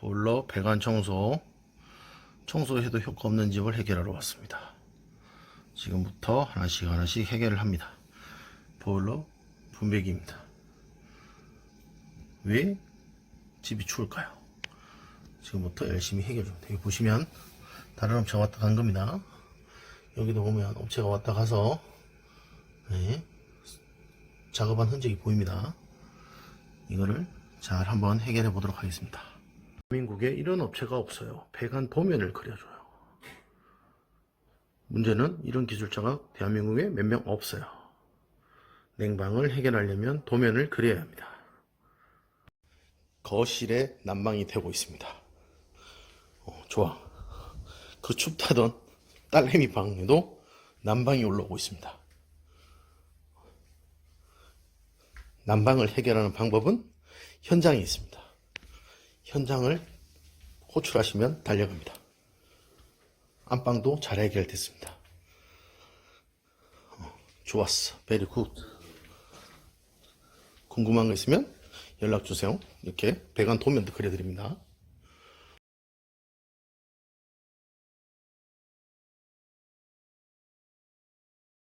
보일러 배관 청소 청소해도 효과 없는 집을 해결하러 왔습니다. 지금부터 하나씩 하나씩 해결을 합니다. 보일러 분배기입니다. 왜 집이 추울까요? 지금부터 열심히 해결 좀. 여기 보시면 다른 업체가 왔다 간 겁니다. 여기도 보면 업체가 왔다 가서 네, 작업한 흔적이 보입니다. 이거를 잘 한번 해결해 보도록 하겠습니다. 대한민국에 이런 업체가 없어요. 배관 도면을 그려줘요. 문제는 이런 기술자가 대한민국에 몇 명 없어요. 냉방을 해결하려면 도면을 그려야 합니다. 거실에 난방이 되고 있습니다. 어, 좋아. 그 춥다던 딸내미 방에도 난방이 올라오고 있습니다. 난방을 해결하는 방법은 현장에 있습니다. 현장을 호출하시면 달려갑니다. 안방도 잘 해결됐습니다. 어, 좋았어. 베리 굿. 궁금한 거 있으면 연락 주세요. 이렇게 배관 도면도 그려드립니다.